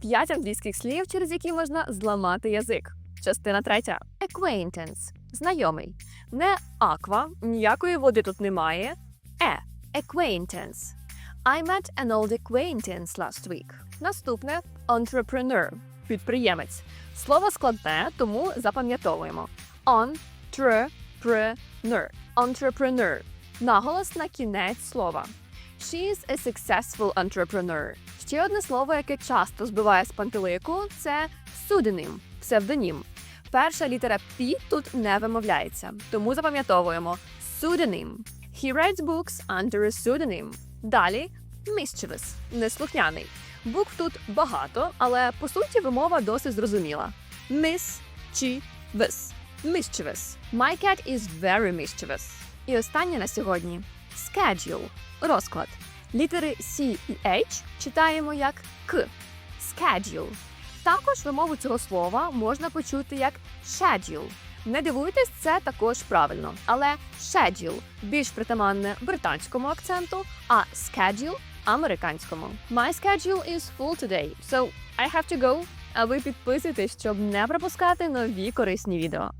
П'ять англійських слів, через які можна зламати язик. Частина третя. Acquaintance – знайомий. Не аква, ніякої води тут немає. Е. Acquaintance. I met an old acquaintance last week. Наступне entrepreneur – підприємець. Слово складне, тому запам'ятовуємо. Entrepreneur. Entrepreneur. Наголос на кінець слова. She is a successful entrepreneur. Ще одне слово, яке часто збиває з пантелику, це pseudonym, псевдонім. Перша літера P тут не вимовляється, тому запам'ятовуємо pseudonym. He writes books under a pseudonym. Далі mischievous – неслухняний. Букв тут багато, але по суті вимова досить зрозуміла. Miss чи вис. Mischievous. My cat is very mischievous. І останнє на сьогодні schedule – розклад. Літери C і H читаємо як К. Schedule. Також вимову цього слова можна почути як schedule. Не дивуйтесь, це також правильно. Але schedule більш притаманне британському акценту, а schedule – американському. My schedule is full today, so I have to go. А ви підписуйтесь, щоб не пропускати нові корисні відео.